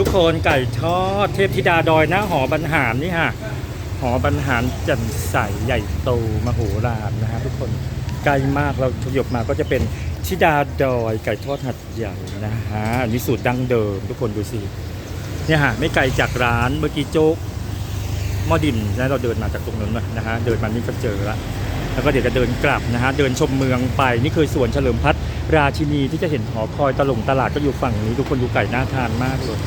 ทุกคนไก่ทอดเทพธิดาดอยหน้าหอบรรหารนี่ฮะหอบรรหารจันใสใหญ่โตมโหฬารนะฮะทุกคนใกล้มากเราขยบมาก็จะเป็นธิดาดอยไก่ทอดหัดใหญ่นะฮะอันนี้สูตรดั้งเดิมทุกคนดูสิเนี่ยฮะไม่ไกลจากร้านเมื่อกี้โจ๊กหม้อดินนะเราเดินมาจากตรงนั้นนะฮะเดินมานี่ก็เจอละแล้วก็เดี๋ยวจะเดินกลับนะฮะเดินชมเมืองไปนี่คือสวนเฉลิมพัฒน์ราชินีที่จะเห็นหอคอยตลงตลาดก็อยู่ฝั่งนี้ทุกคนดูไก่น่าทานมากเลย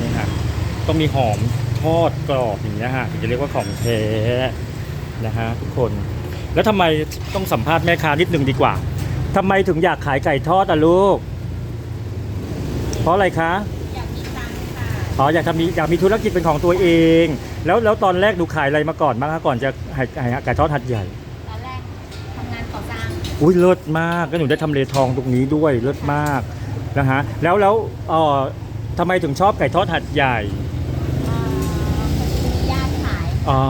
นี่ฮะต้องมีหอมทอดกรอบอย่างเงี้ยฮะถึงจะเรียกว่าของแท้นะฮะทุกคน แล้วทำไมต้องสัมภาษณ์แม่ค้านิดนึงดีกว่าทำไมถึงอยากขายไก่ทอดอะลูก เพราะอะไรคะอยากมีตังค์ค่ะอ๋ออยากทำมีอยากมีธุรกิจเป็นของตัวเอง แล้วแล้วตอนแรกหนูขายอะไรมาก่อนบ้างคะก่อนจะขายขายไก่ทอดหัดใหญ่ตอนแรกทำงานก่อสร้างอุ้ยเลิศมากก็หนูได้ทำเลทองตรงนี้ด้วยเลิศมากนะฮะแล้วแล้วเอ่อ ทำไมถึงชอบไก่ทอดหัดใหญ่เอ่อคนมีญาติขายอ๋อ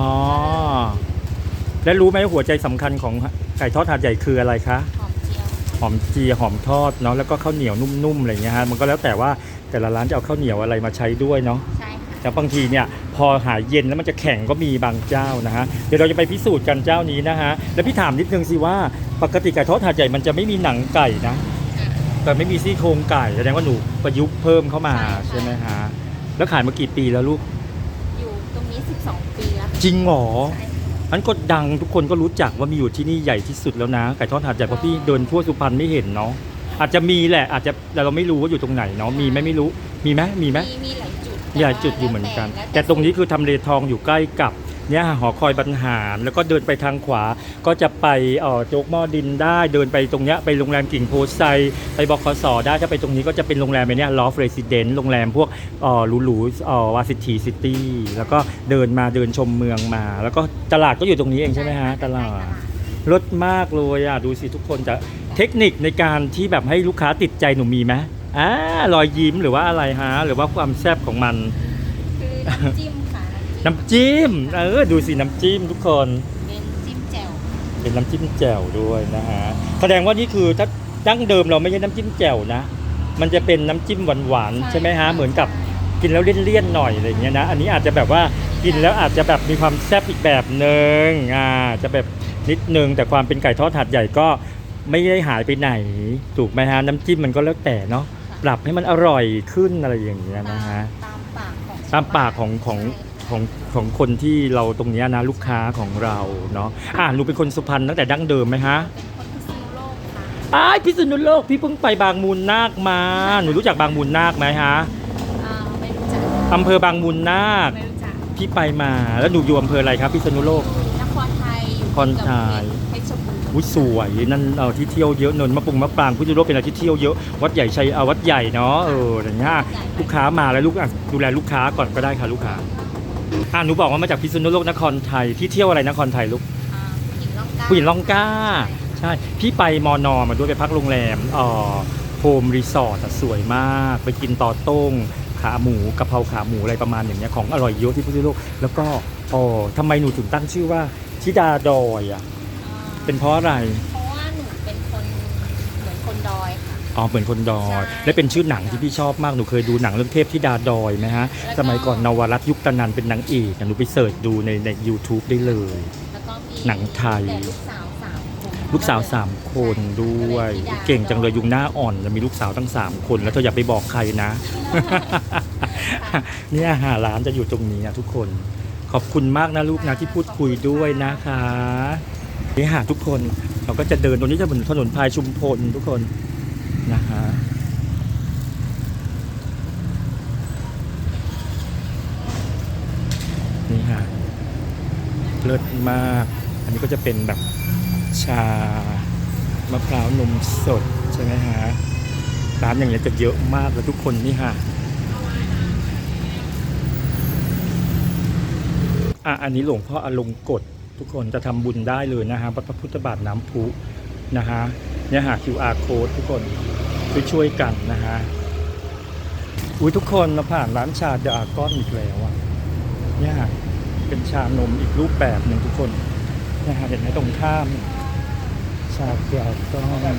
แล้วรู้ไหมว่าหัวใจสำคัญของไก่ทอดถาดใหญ่คืออะไรคะ หอมเจียวหอมเจียหอมทอดเนาะแล้วก็ข้าวเหนียวนุ่มๆอะไรอย่างเงี้ยฮะมันก็แล้วแต่ว่าแต่ละร้านจะเอาข้าวเหนียวอะไรมาใช้ด้วยเนาะใช่ค่ะแต่บางทีเนี่ยพอหายเย็นแล้วมันจะแข็งก็มีบางเจ้านะฮะเดี๋ยวเราจะไปพิสูจน์กันเจ้านี้นะฮะแล้วพี่ถามนิดนึงสิว่าปกติไก่ทอดถาดใหญ่มันจะไม่มีหนังไก่นะ แต่ไม่มีซี่โครงไก่แสดงว่าหนูประยุกต์เพิ่มเข้ามาใช่ไหมฮะแล้วขายมากี่ปีแล้วลูกอยู่ตรงนี้ 12 ปีแล้วจริงเหรอใช่ อันก็ดังทุกคนก็รู้จักว่ามีอยู่ที่นี่ใหญ่ที่สุดแล้วนะไก่ทอดหาดใหญ่เพราะพี่เดินทั่วสุพรรณไม่เห็นเนาะอาจจะมีแหละอาจจะแต่เราไม่รู้ว่าอยู่ตรงไหนเนาะมีไหมไม่รู้มีไหมมีไหม มีมีหลายจุดมีหลายจุดอยู่เหมือนกันล้วแต่ตรงนี้คือทำเลทองอยู่ใกล้กับ เนี่ยหอคอยบรรหารแล้วก็เดินไปทางขวาก็จะไปเอ่อโจ๊กหม้อดินได้เดินไปตรงเนี้ยไปโรงแรมกิ่งโพไซไปบคสได้ถ้าไปตรงนี้ก็จะเป็นโรงแรมไอ้เนี่ยลอฟเรสิเดนต์โรงแรมพวกเอ่อหรูๆเอ่อวาซิตี้ซิตี้แล้วก็เดินมาเดินชมเมืองมา แล้วก็ตลาดก็อยู่ตรงนี้เองใช่ไหมฮะตลาดรสมากเลยอะดูสิทุกคนจะเทคนิคในการที่แบบให้ลูกค้าติดใจหนูมีไหมอ่ารอยยิ้มหรือว่าอะไรฮะหรือว่าความแซ่บของมัน คือน้ำจิ้มค่ะ น้ำจิ้ม เออ ดูสิน้ำจิ้มทุกคน เป็นจิ้มแจ่วเป็นน้ำจิ้มแจ่วด้วยนะฮะ แสดงว่านี่คือถ้าดั้งเดิมเราไม่ใช่น้ำจิ้มแจ่วนะ มันจะเป็นน้ำจิ้มหวานๆใช่ไหมฮะ เหมือนกับกินแล้วเลี่ยนๆหน่อยอะไรอย่างเงี้ยนะ อันนี้อาจจะแบบว่ากินแล้วอาจจะแบบมีความแซ่บอีกแบบหนึ่งอ่า จะแบบนิดนึงแต่ความเป็นไก่ทอดถาดใหญ่ก็ไม่ได้หายไปไหน ถูกไหมฮะ น้ำจิ้มมันก็แล้วแต่เนาะ ปรับให้มันอร่อยขึ้นอะไรอย่างเงี้ยนะฮะ ตามปากของตามปากของของ ของของคนที่เราตรงเนี้ยนะลูกค้าของเราเนาะอ่าหนูเป็นคนสุพรรณตั้งแต่ดั้งเดิมไหมฮะเป็นคนพิษณุโลกค่ะอ้ายพิษณุโลกพี่เพิ่งไปบางมูลนาคมา หนูรู้จักบางมูลนาคไหมฮะอ่าไม่รู้จักอำเภอบางมูลนาคไม่รู้จักพี่ไปมาแล้วหนูอยู่อำเภออะไรครับ พิษณุโลกนครไทยอยู่นครไทยเพชรบูรณ์อุ้ยสวยนั่นเออที่เที่ยวเยอะเนินมะปรุงมะปรางพิษณุโลกเป็นอะไรที่เที่ยวเยอะวัดใหญ่ชัยเอาวัดใหญ่เนาะเอออย่างเงี้ยลูกค้ามาแล้วลูกอะดูแลลูกค้าก่อนก็ได้ค่ะลูกค้า อ่าหนูบอกว่ามาจากพิษณุโลกนครไทยที่เที่ยวอะไรนครไทยลูกอ่าผู้หญิงล่องกล้าผู้หญิงล่องกล้า ใช่ พี่ไปมอนอมาด้วยไปพักโรงแรมเอ่อโฮมรีสอร์ทอะสวยมาก ไปกินต่อต้งขาหมูกะเพราขาหมูอะไรประมาณอย่างเงี้ยของอร่อยเยอะที่พิษณุโลกแล้วก็อ๋อทำไมหนูถึงตั้งชื่อว่าธิดาดอยอะอ่าเป็นเพราะอะไร เพราะว่าหนูเป็นคนเหมือนคนดอยค่ะ อ๋อเหมือนคนดอยใช่และเป็นชื่อหนังที่พี่ชอบมากหนูเคยดูหนังเรื่องเทพธิดาดอยไหมฮะแล้วก็สมัยก่อนนวรัตน์ยุคตะนันเป็นนางเอกอะหนูไปเสิร์ชดูในใน YouTube ได้เลย แล้วก็มีหนังไทย แต่ลูกสาวสามคนลูกสาวสามคนด้วย เก่งจังเลยยุงหน้าอ่อนจะมีลูกสาวตั้งสามคนแล้วเธออย่าไปบอกใครนะ เนี่ยหาร้านจะอยู่ตรงนี้นะทุกคน ขอบคุณมากนะลูกนะที่พูดคุยด้วยนะคะนี่หาทุกคนเราก็จะเดินตรงนี้จะเหมือนถนนพายชุมพลทุกคน นะคะนี่ค่ะเลิศมาก อันนี้ก็จะเป็นแบบชามะพร้าวนมสดใช่ไหมฮะร้านอย่างเงี้ยจะเยอะมากแล้วทุกคนนี่ค่ะอะอันนี้หลวงพ่ออลงกฎทุกคนจะทำบุญได้เลยนะฮะพระพุทธบาทน้ำพุนะฮะเนี่ยหา QR code ทุกคน ช่วยช่วยกันนะฮะอุ้ยทุกคนมาผ่านร้านชาเดอะก้อนอีกแล้วอะเนี่ยเป็นชานมอีกรูปแบบหนึ่งทุกคนนี่ยฮะเห็นไหมตรงข้าม ชาเดอะก้อน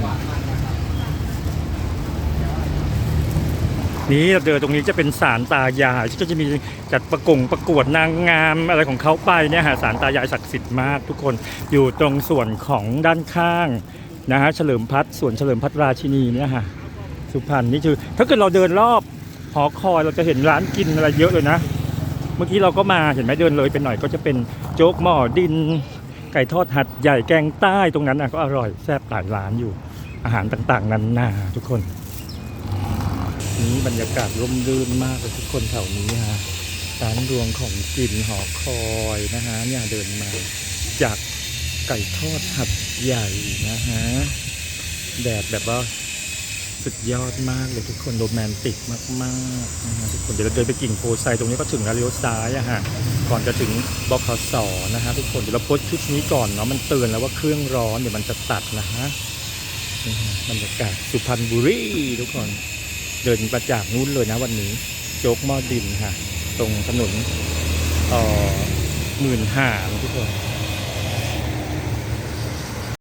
นี่เราเดินตรงนี้จะเป็นศาลตายายที่ก็จะมีจัดประกงประกวดนางงามอะไรของเขาไปเนี่ยฮะศาลตายายศักดิ์สิทธิ์มากทุกคนอยู่ตรงส่วนของด้านข้างนะฮะเฉลิมพัฒน์ส่วนเฉลิมพัฒน์ราชินีเนี่ยฮะ สุพรรณนี่คือ ถ้าเกิดเราเดินรอบหอคอยเราจะเห็นร้านกินอะไรเยอะเลยนะ เมื่อกี้เราก็มาเห็นไหมเดินเลยไปหน่อยก็จะเป็นโจ๊กหม้อดิน ไก่ทอดหัดใหญ่แกงใต้ตรงนั้นนะก็อร่อยแซ่บหลายร้านอยู่ อาหารต่างๆนั้นนาทุกคนนี้บรรยากาศร่มรื่นมากเลยทุกคนแถวนี้ฮะร้านรวงของกินหอคอยนะฮะเนี่ยเดินมาจากไก่ทอดหัดใหญ่นะฮะแดดแบบว่า สุดยอดมากเลยทุกคนโรแมนติกมากๆนะฮะทุกคนเดี๋ยวเราเดินไปกิ่งโพไซตรงนี้ก็ถึงแล้วเลี้ยวซ้ายอะฮะก่อนจะถึงบคสนะฮะทุกคนเดี๋ยวเราโพสต์คลิปนี้ก่อนเนาะมันเตือนแล้วว่าเครื่องร้อนเดี๋ยวมันจะตัดนะฮะนี่ฮะบรรยากาศสุพรรณบุรีทุกคนเดินมาจากนู้นเลยนะวันนี้โจ๊กหม้อดินค่ะ ตรงถนนเอ่อหมื่นห้าทุกคน